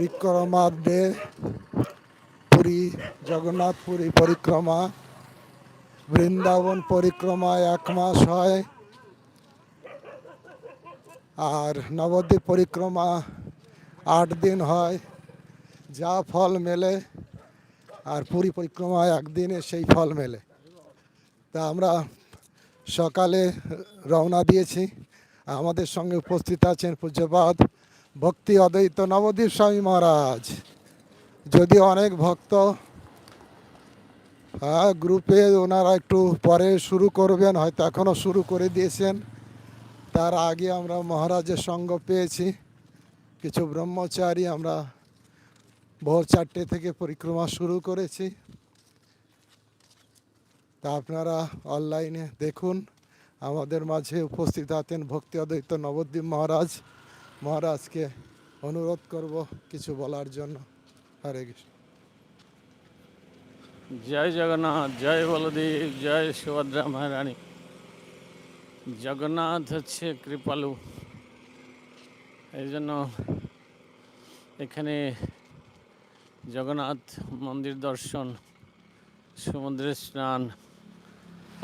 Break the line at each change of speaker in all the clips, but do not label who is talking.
পরিক্রমা ডে পুরী জগন্নাথ পুরী পরিক্রমা বৃন্দাবন পরিক্রমা এক মাস হয় আর নবদ্বীপ পরিক্রমা আট দিন হয় যা ফল মেলে আর পুরী পরিক্রমা একদিনে সেই ফল মেলে তা আমরা সকালে রওনা দিয়েছি আমাদের সঙ্গে উপস্থিত আছেন পূজ্যপাত ভক্তি অদ্বৈত নবদ্বীপ স্বামী মহারাজ যদি অনেক ভক্ত হ্যাঁ, গ্রুপে ওনারা একটু পরে শুরু করবেন হয়তো এখনও শুরু করে দিয়েছেন তার আগে আমরা মহারাজের সঙ্গ পেয়েছি কিছু ব্রহ্মচারী আমরা ভোর চারটে থেকে পরিক্রমা শুরু করেছি তা আপনারা অনলাইনে দেখুন আমাদের মাঝে উপস্থিত আছেন ভক্তি অদ্বৈত নবদ্বীপ মহারাজ মহারাজকে অনুরোধ করব কিছু বলার জন্য হরে কৃষ্ণ
জয় জগন্নাথ জয় বলদেব জয় সুভদ্রা মহারানী জগন্নাথ হচ্ছে কৃপালু এই জন্য এখানে জগন্নাথ মন্দির দর্শন সমুদ্রে স্নান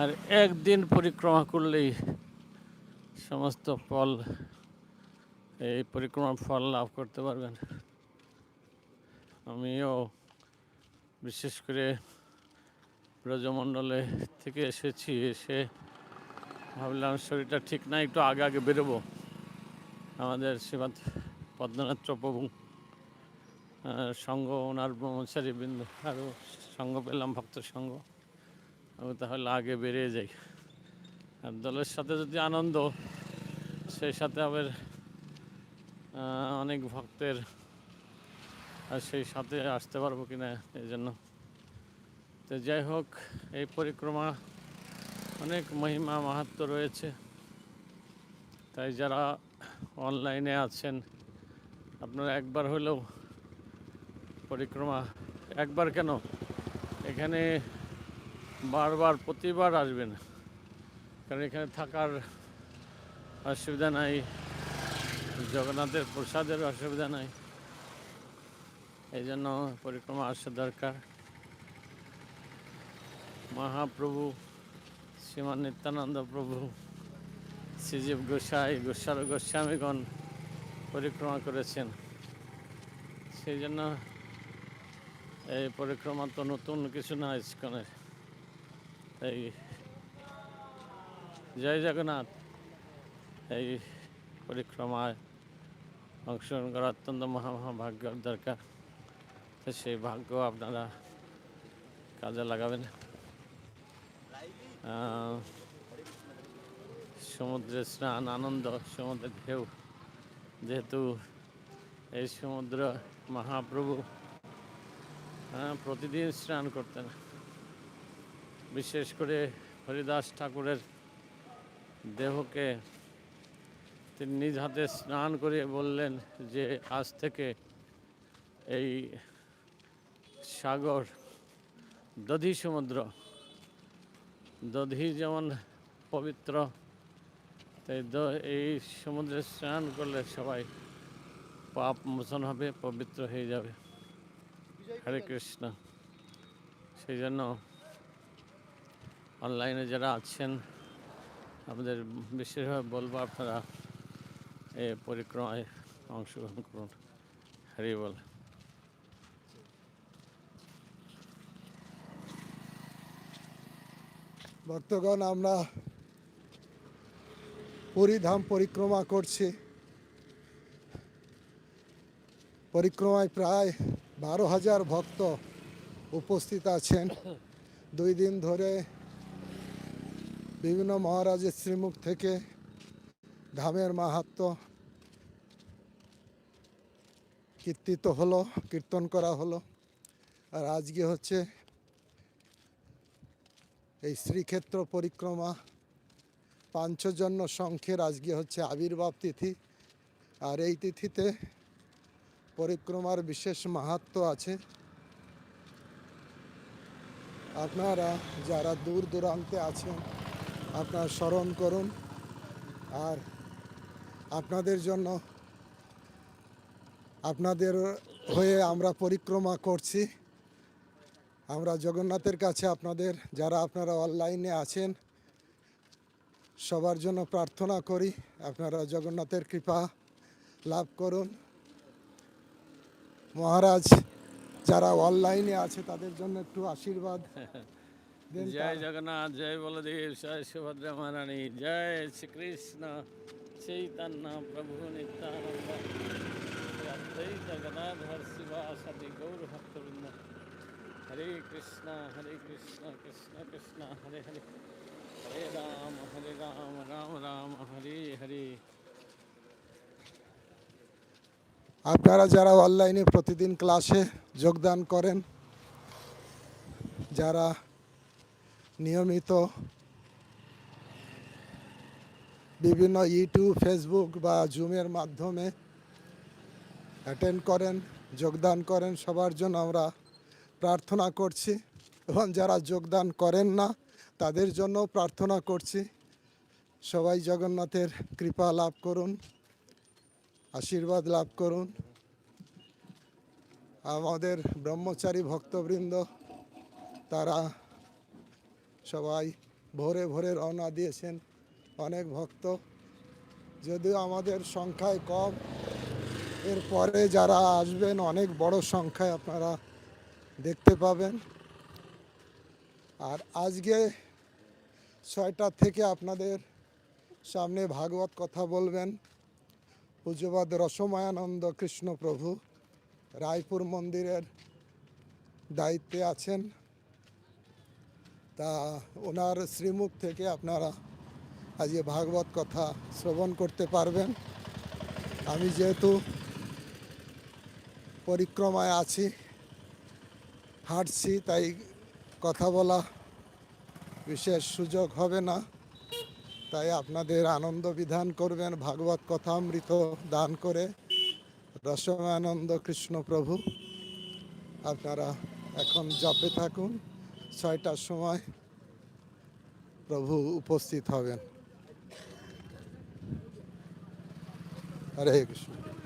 আর একদিন পরিক্রমা করলেই সমস্ত ফল এই পরিক্রমার ফল লাভ করতে পারবেন আমিও বিশেষ করে ব্রজমণ্ডলে থেকে এসেছি এসে ভাবলাম শরীরটা ঠিক না একটু আগে আগে বেরোবো আমাদের শ্রীমাদ পদ্মনাথ প্রভু সঙ্গ ওনার ব্রহ্মচারী বৃন্দ আরও সঙ্গ পেলাম ভক্ত সঙ্গ আমি তাহলে আগে বেরিয়ে যাই আর দলের সাথে যদি আনন্দ সেই সাথে আবার অনেক ভক্তের সেই সাথে আসতে পারবো কি না এই জন্য তো যাই হোক এই পরিক্রমা অনেক মহিমা মাহাত্ম রয়েছে তাই যারা অনলাইনে আছেন আপনারা একবার হলেও পরিক্রমা একবার কেন এখানে বারবার প্রতিবার আসবেন কারণ এখানে থাকার অসুবিধা নাই জগন্নাথের প্রসাদের অসুবিধা নাই এই জন্য পরিক্রমা আসা দরকার মহাপ্রভু শ্রীমান নিত্যানন্দ প্রভু শ্রীজীব গোসাই গোস্বার গোস্বামীগণ পরিক্রমা করেছেন সেই জন্য এই পরিক্রমা তো নতুন কিছু না ইস্কনের এই জয় জগন্নাথ এই পরিক্রমায় অংশগ্রহণ করা অত্যন্ত মহাভাগ্যের দরকার তো সেই ভাগ্য আপনারা কাজে লাগাবেন সমুদ্রে স্নান আনন্দ সমুদ্রের ঢেউ যেহেতু এই সমুদ্র মহাপ্রভু হ্যাঁ প্রতিদিন স্নান করতেন বিশেষ করে হরিদাস ঠাকুরের দেহকে তিনি নিজ হাতে স্নান করে বললেন যে আজ থেকে এই সাগর দধি সমুদ্র দধি যেমন পবিত্র তাই এই সমুদ্রে স্নান করলে সবাই পাপ মোচন হবে পবিত্র হয়ে যাবে হরে কৃষ্ণ সেই জন্য অনলাইনে যারা আছেন আমাদের বিশেষভাবে বলবো আপনারা এ পরিক্রমায় অংশগ্রহণ করুন হরি বল
ভক্তগণ আমরা পুরীধাম পরিক্রমা করছি পরিক্রমায় প্রায় বারো হাজার ভক্ত উপস্থিত আছেন দুই দিন ধরে বিভিন্ন মহারাজের শ্রীমুখ থেকে ধামের মাহাত্ম কীর্তিত হলো কীর্তন করা হলো আর আজকে হচ্ছে এই শ্রীক্ষেত্র পরিক্রমা পাঞ্চজন্য সংখ্যের আজকে হচ্ছে আবির্ভাব তিথি আর এই তিথিতে পরিক্রমার বিশেষ মাহাত্ম আছে আপনারা যারা দূর দূরান্তে আছেন আপনারা স্মরণ করুন আর আপনাদের জন্য আপনাদের হয়ে আমরা পরিক্রমা করছি আমরা জগন্নাথের কাছে আপনাদের যারা আপনারা অনলাইনে আছেন সবার জন্য প্রার্থনা করি আপনারা জগন্নাথের কৃপা লাভ করুন মহারাজ যারা অনলাইনে আছে তাদের জন্য একটু আশীর্বাদ
জয় জগন্নাথ জয় বলদেব জয় সুভদ্রা মহারানী জয় শ্রীকৃষ্ণ চৈতন্য প্রভু নিত্যানন্দ অদ্বৈত গদাধর শিবাসাদি গৌর ভক্তবৃন্দ হরে কৃষ্ণ হরে কৃষ্ণ কৃষ্ণ কৃষ্ণ হরে হরে হরে রাম হরে রাম রাম রাম হরে হরে
আপনারা যারা অনলাইনে প্রতিদিন ক্লাসে যোগদান করেন যারা নিয়মিত বিভিন্ন ইউটিউব ফেসবুক বা জুমের মাধ্যমে অ্যাটেন্ড করেন যোগদান করেন সবার জন্য আমরা প্রার্থনা করছি এবং যারা যোগদান করেন না তাদের জন্য প্রার্থনা করছি সবাই জগন্নাথের কৃপা লাভ করুন আশীর্বাদ লাভ করুন আমাদের ব্রহ্মচারী ভক্তবৃন্দ তারা সবাই ভোরে ভোরে রওনা দিয়েছেন অনেক ভক্ত যদিও আমাদের সংখ্যায় কম এরপরে যারা আসবেন অনেক বড় সংখ্যায় আপনারা দেখতে পাবেন আর আজকে ছয়টা থেকে আপনাদের সামনে ভাগবত কথা বলবেন পুজোবাদ রসমায়ানন্দ কৃষ্ণপ্রভু রায়পুর মন্দিরের দায়িত্বে আছেন তা ওনার শ্রীমুখ থেকে আপনারা আজকে ভাগবত কথা শ্রবণ করতে পারবেন আমি যেহেতু পরিক্রমায় আছি হাঁটছি তাই কথা বলা বিশেষ সুযোগ হবে না তাই আপনাদের আনন্দ বিধান করবেন ভাগবত কথামৃত দান করে রসমানন্দ কৃষ্ণ প্রভু আপনারা এখন জপে থাকুন ছয়টার সময় প্রভু উপস্থিত হবেন aí, Krishna.